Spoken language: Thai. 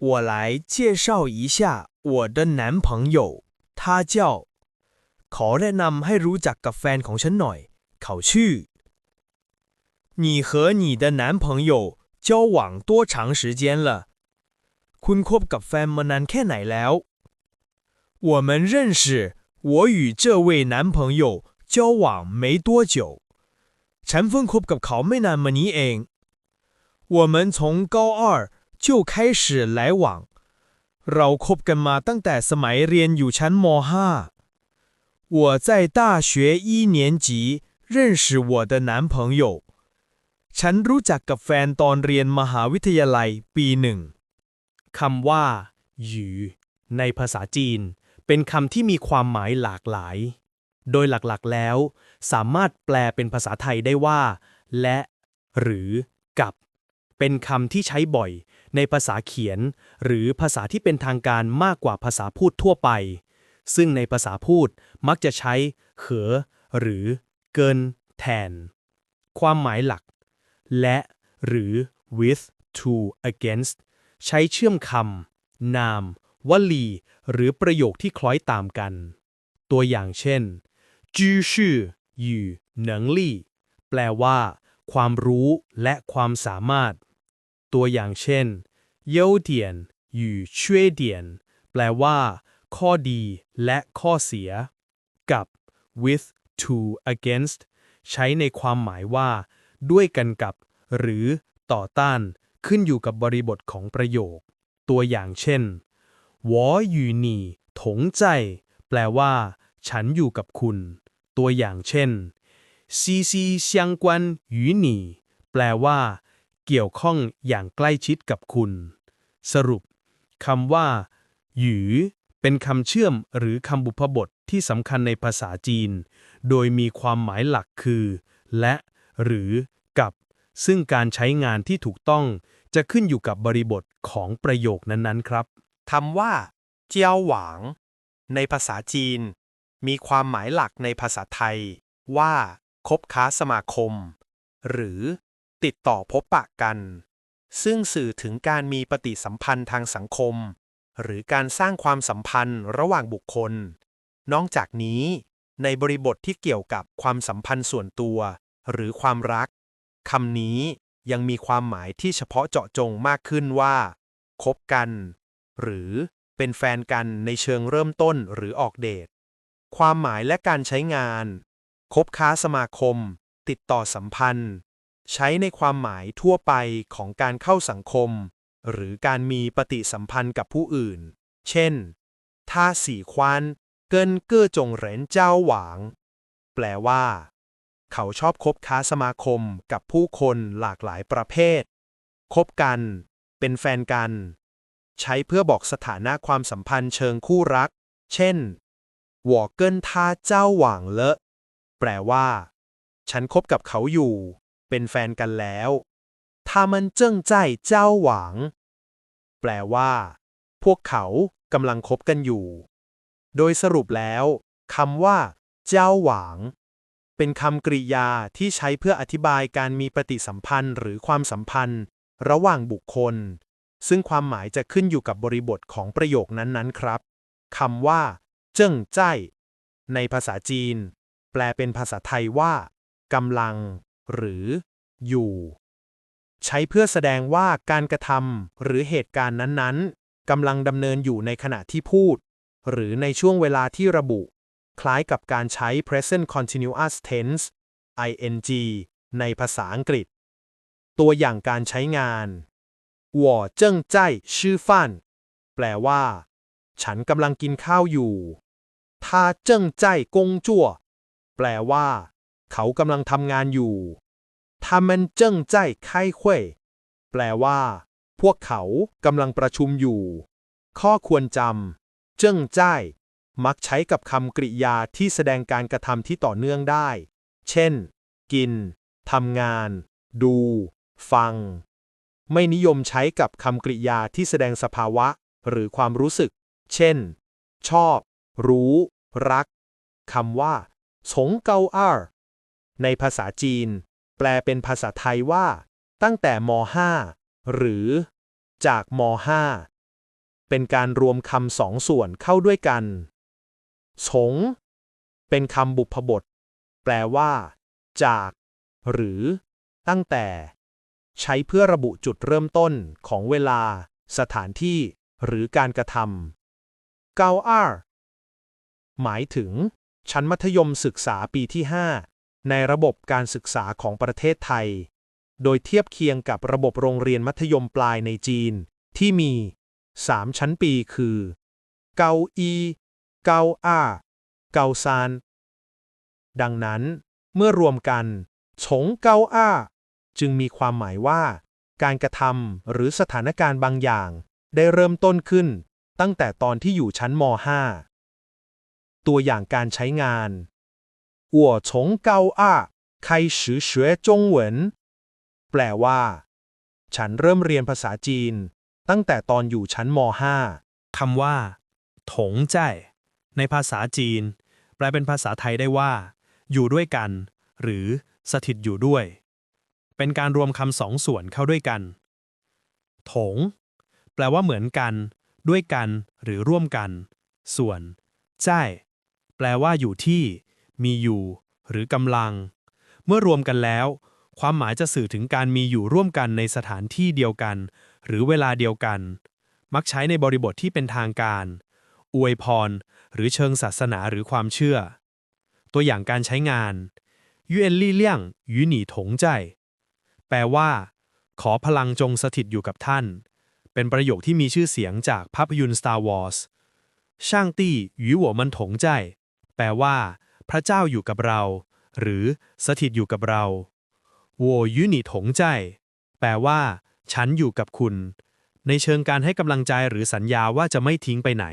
我来介绍一下我的男朋友他叫ขอแนะนำให้รู้จักกับแฟนของฉันหน่อย เขาชื่อ你和你的男朋友交往多长时间了คุณคบกับแฟนมานานแค่ไหนแล้ว我们认识我与这位男朋友交往没多久ฉันเพิ่งคบกับเขาไม่นานมานี้เอง我们从高二 就开始来往เราคบกันมาตั้งแต่สมัยเรียนอยู่ชั้นม .5 我在大学一年级认识我的男朋友ฉันรู้จักกับแฟนตอนเรียนมหาวิทยาลัยปีหนึ่ง คำว่า หยูในภาษาจีน เป็นคำที่มีความหมายหลากหลาย โดยหลักๆแล้ว สามารถแปลเป็นภาษาไทยได้ว่า และ หรือ กับ เป็นคำที่ใช้บ่อย ในภาษาเขียน หรือภาษาที่เป็นทางการมากกว่าภาษาพูดทั่วไป ซึ่งในภาษาพูดมักจะใช้เหอหรือเกิน แทน ความหมายหลัก และ หรือ with to against ใช้เชื่อมคำ นาม วลี หรือประโยคที่คล้อยตามกัน ตัวอย่างเช่นจื้อชื่ออยู่เหนิงลี่ แปลว่า ความรู้และความสามารถ ตัวอย่างเช่นเย่เดียนอยู่ช่วเดียนแปลว่า ข้อดีและข้อเสีย กับ with to against ใช้ในความหมายว่า ด้วยกันกับ หรือต่อต้านขึ้นอยู่กับบริบทของประโยค ตัวอย่างเช่นวออยู่นี่ถงใจ แปลว่า ฉันอยู่กับคุณ ตัวอย่างเช่นซีซีเซียงกวนอยู่นี่แปลว่า เกี่ยวข้องอย่างใกล้ชิดกับคุณ สรุปคำว่า หยูเป็นคำเชื่อมหรือคำบุพบทที่สำคัญในภาษาจีน โดยมีความหมายหลักคือ และ หรือ กับ ซึ่งการใช้งานที่ถูกต้องจะขึ้นอยู่กับบริบทของประโยคนั้นๆ ครับคำว่า เจียวหวาง ในภาษาจีน มีความหมายหลักในภาษาไทย ว่าคบค้าสมาคม หรือ ติดต่อพบปะกัน ซึ่งสื่อถึงการมีปฏิสัมพันธ์ทางสังคม หรือการสร้างความสัมพันธ์ระหว่างบุคคล นอกจากนี้ ในบริบทที่เกี่ยวกับความสัมพันธ์ส่วนตัว หรือความรักคำนี้ยังมีความหมายที่เฉพาะเจาะจงมากขึ้นว่าคบกัน หรือเป็นแฟนกันในเชิงเริ่มต้นหรือออกเดท ความหมายและการใช้งาน คบค้าสมาคม ติดต่อสัมพันธ์ ใช้ในความหมายทั่วไปของการเข้าสังคม หรือการมีปฏิสัมพันธ์กับผู้อื่น เช่น ถ้าสี่ควานเกินเก้อจงเหรนเจ้าหวาง แปลว่า เขาชอบคบค้าสมาคมกับผู้คนหลากหลายประเภท คบกัน เป็นแฟนกัน ใช้เพื่อบอกสถานะความสัมพันธ์เชิงคู่รัก เช่นหวอเกินท่าเจ้าหวางเลอะ แปลว่า ฉันคบกับเขาอยู่ เป็นแฟนกันแล้ว他们正在交往แปลว่า พวกเขากำลังคบกันอยู่ โดยสรุปแล้วคำว่า เจ้าหวาง เป็นคำกริยาที่ใช้เพื่ออธิบายการมีปฏิสัมพันธ์หรือความสัมพันธ์ ระหว่างบุคคล ซึ่งความหมายจะขึ้นอยู่กับบริบทของประโยคนั้นๆครับคำว่า เจิ้งใจายในภาษาจีน แปลเป็นภาษาไทยว่ากำลัง หรือ อยู่ ใช้เพื่อแสดงว่าการกระทำหรือเหตุการณ์นั้นๆกำลังดำเนินอยู่ในขณะที่พูด หรือในช่วงเวลาที่ระบุ คล้ายกับการใช้ present continuous tense ing ในภาษาอังกฤษ ตัวอย่างการใช้งาน我正在吃饭แปลว่า ฉันกำลังกินข้าวอยู่他正在工作แปลว่า เขากำลังทำงานอยู่ทามันเจิ้งใจไข้เข่ยแปลว่า พวกเขากำลังประชุมอยู่ ข้อควรจำเจิ้งใจมักใช้กับคำกริยาที่แสดงการกระทำที่ต่อเนื่องได้ เช่น กิน ทำงาน ดู ฟัง ไม่นิยมใช้กับคำกริยาที่แสดงสภาวะ หรือความรู้สึก เช่น ชอบ รู้ รัก คำว่า สงเกาอ้า ในภาษาจีน แปลเป็นภาษาไทยว่า ตั้งแต่ม .5 หรือ จากม .5 เป็นการรวมคำสองส่วนเข้าด้วยกันฉงเป็นคำบุพบท แปลว่า จาก หรือ ตั้งแต่ ใช้เพื่อระบุจุดเริ่มต้นของเวลา สถานที่ หรือการกระทำเกาอาหมายถึง ชั้นมัธยมศึกษาปีที่5 ในระบบการศึกษาของประเทศไทย โดยเทียบเคียงกับระบบโรงเรียนมัธยมปลายในจีน ที่มี 3 ชั้นปีคือ เกาอีเกาอาเกาซาน ดังนั้น เมื่อรวมกันฉงเกาอาจึงมีความหมายว่า การกระทำหรือสถานการณ์บางอย่าง ได้เริ่มต้นขึ้น ตั้งแต่ตอนที่อยู่ชั้นม .5 ตัวอย่างการใช้งาน หัวชงเกาอ้าใครสือเฉวยจงเหวินแปลว่า ฉันเริ่มเรียนภาษาจีน ตั้งแต่ตอนอยู่ชั้นม .5 คำว่า ถงใจ ในภาษาจีน แปลเป็นภาษาไทยได้ว่า อยู่ด้วยกัน หรือสถิตอยู่ด้วย เป็นการรวมคำสองส่วนเข้าด้วยกัน ถง แปลว่าเหมือนกัน ด้วยกัน หรือร่วมกัน ส่วน ใจ แปลว่าอยู่ที่ มีอยู่ หรือกำลัง เมื่อรวมกันแล้ว ความหมายจะสื่อถึงการมีอยู่ร่วมกันในสถานที่เดียวกัน หรือเวลาเดียวกัน มักใช้ในบริบทที่เป็นทางการ อวยพร หรือเชิงศาสนาหรือความเชื่อ ตัวอย่างการใช้งานยุเอ็นลี่เลี่ยงยูหนีถงใจ แปลว่า ขอพลังจงสถิตอยู่กับท่าน เป็นประโยคที่มีชื่อเสียงจากภาพยนตร์ Star Wars ช่างตี้หยูหัวมันถงใจ แปลว่า พระเจ้าอยู่กับเรา หรือสถิตอยู่กับเราโวยุนิถงใจ แปลว่า ฉันอยู่กับคุณ ในเชิงการให้กำลังใจหรือสัญญาว่าจะไม่ทิ้งไปไหน